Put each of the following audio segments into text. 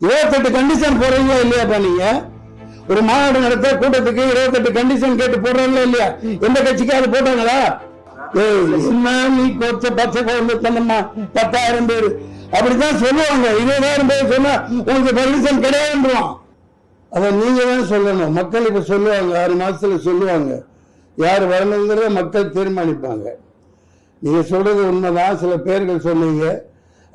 இருபத்தெட்டு கண்டிஷன் போடுறீங்களா இல்லையாப்பா நீங்க? ஒரு மாநாடு நடத்த கூட்டத்துக்கு இருபத்தெட்டு கண்டிஷன் கேட்டு போடுறாங்களா இல்லையா? எந்த கட்சிக்கு அது போட்டாங்களா? ஏய், என்ன நீ கொச்ச பச்சை குழந்தை சொன்னம்மா. பத்தாயிரம் பேர். அப்படித்தான் சொல்லுவாங்க. இருபதாயிரம் பேர் சொன்னா உங்களுக்கு கண்டிஷன் கிடையாதுன்றான் அதை நீங்க தான் சொல்லணும். மக்கள் இப்ப சொல்லுவாங்க. ஆறு மாசத்துல சொல்லுவாங்க. யார் வரணுங்கிறத மக்கள் தீர்மானிப்பாங்க. நீங்க சொல்றது உண்மைதான். சில பேர்கள் சொன்னீங்க.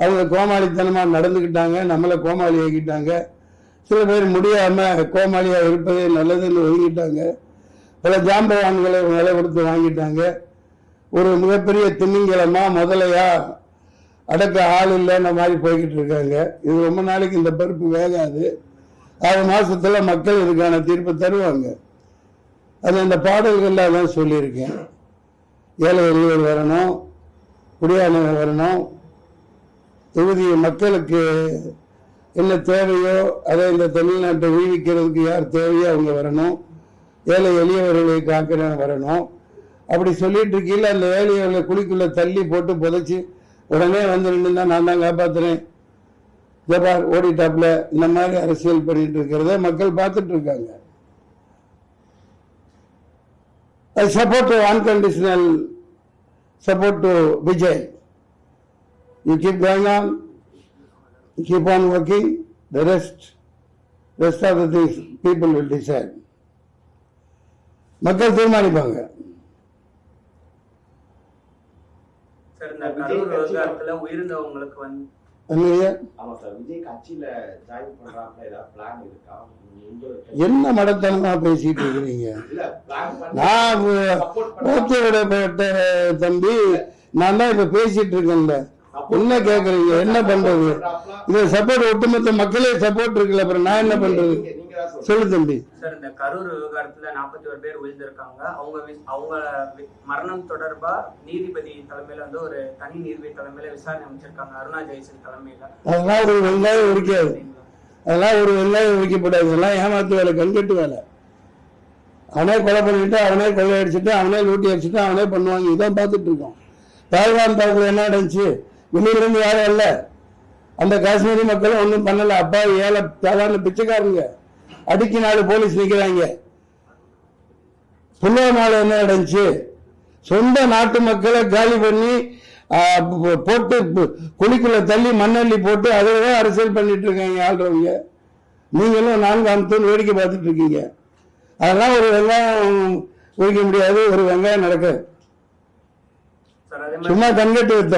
அவங்க கோமாளித்தனமாக நடந்துக்கிட்டாங்க நம்மளை கோமாளி ஆக்கிட்டாங்க சில பேர் முடியாமல் கோமாளியாக இருப்பதே நல்லதுன்னு ஒதுங்கிட்டாங்க. பல ஜாம்பவான்களை விலை கொடுத்து வாங்கிட்டாங்க. ஒரு மிகப்பெரிய திமிங்கலமா முதலையா அடக்க ஆள் இல்லைன்ற மாதிரி போய்கிட்டு இருக்காங்க. இது ரொம்ப நாளைக்கு இந்த பருப்பு வேகாது. ஆறு மாசத்துல மக்கள் இதுக்கான தீர்ப்பு தருவாங்க. அது அந்த பாடல்களில் தான் சொல்லியிருக்கேன். ஏழை எளியவர் வரணும் குடியானவர் வரணும் தொகுதி மக்களுக்கு என்ன தேவையோ அதை இந்த தமிழ்நாட்டை உய்விக்கிறதுக்கு யார் தேவையோ அவங்க வரணும். ஏழை எளியவர்களை காக்கிறவன் வரணும். அப்படி சொல்லிட்டு இருக்கையில் அந்த ஏழையவர்களை குழிக்குள்ள தள்ளி போட்டு புதைச்சி உடனே வந்து நின்று நான் தான் காப்பாத்துறேன். ஜபார் ஓடிட்டாப்ல இந்த மாதிரி அரசியல் பண்ணிட்டு இருக்கிறத மக்கள் பார்த்துட்டு இருக்காங்க. Support support support unconditional Vijay. You keep going on, you keep on working, the rest, rest of the things people will decide. மக்கள் தீர்மானிப்பாங்க. என்ன மடத்தனமா பேசிட்டு இருக்கிறீங்க? நான் தம்பி நான் தான் இப்ப பேசிட்டு இருக்கேன்ல. என்ன கேக்குறீங்க? என்ன பண்றது? இது சப்போர்ட் ஒட்டுமொத்த மக்களே சப்போர்ட் இருக்குல்ல அப்புறம் நான் என்ன பண்றது? சொல்லு தம்பி. சார் இந்த கரூர் விவகாரத்துல நாற்பத்தி ஒரு பேர் உயிர்ந்திருக்காங்க. அவங்க அவங்க மரணம் தொடர்பா நீதிபதி தலைமையில வந்து ஒரு தனி நீதிபதி தலைமையில விசாரணை அமைச்சிருக்காங்க. அருணா ஜெயசன் தலைமையில. அதெல்லாம் ஒரு வெங்காயம் உரிக்காது. அதெல்லாம் ஒரு வெங்காயம் உரிக்கப்படாது. இதெல்லாம் ஏமாத்து வேலை கண்கட்டு வேலை. அவனே கொலை பண்ணிட்டு அவனே கொள்ளை அடிச்சுட்டு அவனே லூட்டி அடிச்சுட்டு அவனே பண்ணுவாங்க. இதான் பார்த்துட்டு இருக்கோம். தாழ்வான் தாக்குல என்ன நடந்துச்சு? வெளியிலிருந்து யாரும் இல்ல. அந்த காஷ்மீரி மக்களும் ஒன்றும் பண்ணல. அப்பா ஏழை சாதாரண பிச்சைக்காரங்க. அடிக்கி நாலு போலீஸ் நிக்கிறாங்க. புல்வாமால என்ன நடந்துச்சு? சொந்த நாட்டு மக்களை காலி பண்ணி போட்டு குழிக்குள்ள தள்ளி மண்ணள்ளி போட்டு அதில் தான் அரசியல் பண்ணிட்டு இருக்காங்க ஆள்றவங்க. நீங்களும் நான்கு அமுத்தம் வேடிக்கை பார்த்துட்டு இருக்கீங்க. அதெல்லாம் ஒரு வெங்காயம் உரிக்க முடியாது. ஒரு வெங்காயம் அதே மாதிரி சும்மா கண்கட்டு வித்த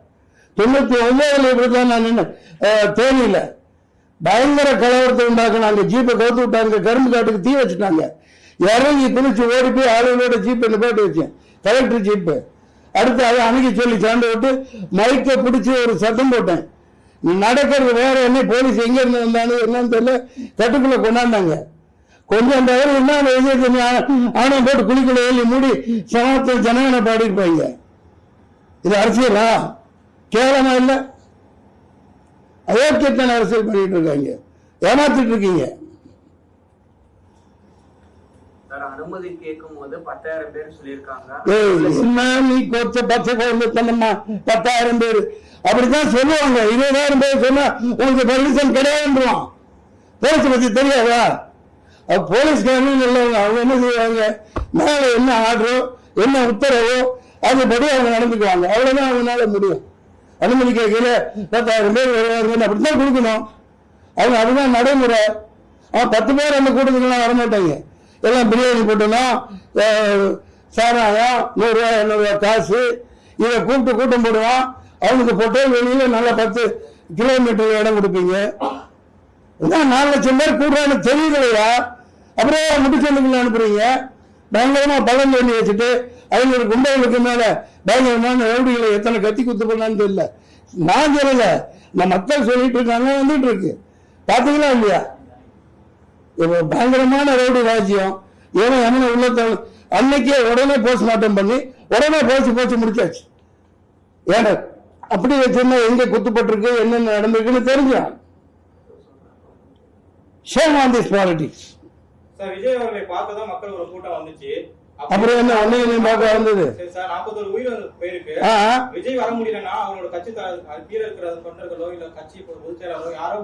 தொண்ணூத்தி ஒன்பதுல இப்படிதான் நான் நின்று தேனியில. பயங்கர கலவரத்தை உண்டாக்கணும் அங்கே ஜீப்பை கவுத்து விட்டாங்க. கரும்பு காட்டுக்கு தீ வச்சுட்டாங்க. இறங்கி குளிச்சு ஓடி போய் ஆளுங்களோட ஜீப்பை போட்டு வச்சேன். கலெக்டர் ஜீப்பு அடுத்து அதை அணுகி சொல்லி சாண்டு விட்டு மைக்கை பிடிச்சி ஒரு சத்தம் போட்டேன். நடக்கிறது வேற என்ன போலீஸ் எங்க இருந்து வந்தானு என்னன்னு தெரியல. கட்டுக்குள்ள கொண்டாந்தாங்க. கொஞ்சம் தவிர என்ன விஜய் ஆணையம் போட்டு குளிக்குள்ள எழுதி மூடி சமத்துவ ஜனகனை பாடிருப்பாங்க இது அரசியலா? கேவலமா இல்ல? அயோக்கியத்தன அரசியல் பண்ணிட்டு இருக்காங்க. ஏமாத்திட்டு இருக்கீங்க. பத்தாயிரம் பேர் அப்படித்தான் சொல்லுவாங்க. இருபதாயிரம் பேர் சொன்னா உங்களுக்கு பர்மிஷன் கிடையாதுன்றான் போலீஸ் பத்தி தெரியாதா? அப்ப போலீஸ்காரங்க நல்லவங்க அவங்க என்ன செய்வாங்க? மேல என்ன ஆர்டரோ என்ன உத்தரவோ அதுபடி அவங்க நடந்துக்குவாங்க. அவ்வளவுதான் அவங்களால முடியும். அனுமதி கேட்கல பத்தாயிரம் பேர் வருவாங்க அப்படித்தான் கொடுக்கணும். அவங்க அதுதான் நடைமுறை. அவன் பத்து பேர் அந்த கூட்டத்துக்குலாம் வரமாட்டாங்க எல்லாம் பிரியாணி போட்டணும் சாராயம் நூறுரூவா இரநூறுவா காசு இதை கூப்பிட்டு கூட்டம் போடுவான். அவனுக்கு போட்டு வெளியில நல்லா பத்து கிலோமீட்டர் இடம் கொடுப்பீங்க. நாலு லட்சம் பேர் கூடுறான்னு தெரியலையா அப்படியே முட்டுச்சந்துக்குள்ள அனுப்புறீங்க? பயங்கரமாக பழம் பண்ணி வச்சுட்டு ஐநூறு கும்பலுக்கு மேலே. பயங்கரமான ரவுடிகளை எத்தனை கத்தி குத்து பண்ணான்னு தெரியல. நான் சொல்லல. நான் மக்கள் சொல்லிட்டு இருக்காங்க வந்துட்டு இருக்கு. பார்த்தீங்களா இல்லையா? இப்போ பயங்கரமான ரவுடி ராஜ்யம். ஏன்னா எமனை உள்ள அன்னைக்கே உடனே போஸ்ட்மார்ட்டம் பண்ணி உடனே போச்சு போச்சு முடிச்சாச்சு. ஏன்னா அப்படி வச்சிருந்தா எங்க குத்துப்பட்டிருக்கு என்னென்ன நடந்திருக்குன்னு தெரிஞ்சான் shame on this politics sir Vijay அவர்களை பார்த்ததும் மக்கள் ஒரு கூட்டம் வந்துச்சு. அப்ப- அப்புறம் என்ன ஒன்னையும் பார்க்க வந்தது? சரி நாற்பத்தொரு உயிர் போயிருக்கு. விஜய் வர முடியலன்னா அவங்களோட கட்சி கீழே இருக்கிற தொண்டர்களோ இல்ல கட்சி பொதுச் செயலாளரோ யாரோ.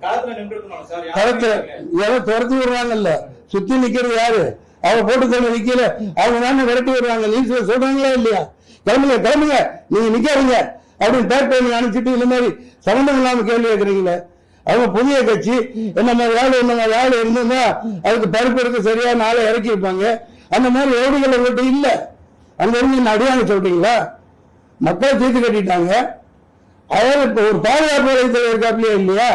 களத்துல நின்று இருக்கணும் சார் களத்துல யாரோ துரத்தி விடுறாங்கல்ல. சுத்தி நிக்கிறது யாரு? அவ போட்டு தண்ணி நிக்கல. அவங்க தானே விரட்டி விடுறாங்க. நியூஸ்ல சொல்றாங்களா இல்லையா? கிளம்புங்க கிளம்புங்க. நீங்க நிக்காதீங்க. அப்படின்னு பேர் பண்ணி அனுப்பிச்சிட்டு இந்த மாதிரி சம்பந்தம் இல்லாம கேள்வி கேட்கறீங்களே அவங்க புதிய கட்சி என்ன மாதிரி ஆள் என்ன மாதிரி ஆள் இருந்திருந்தா அதுக்கு பருப்பு எடுக்க சரியான நாளை இறக்கியிருப்பாங்க அந்த மாதிரி ஓடிகள் உங்கள்கிட்ட இல்லை. அங்க இருந்து அடியாங்க சொல்றீங்களா? மக்களை தீர்த்து கட்டிட்டாங்க. அவர் ஒரு பாதுகாப்பு வளையத்தில் இருக்காப்லையா இல்லையா?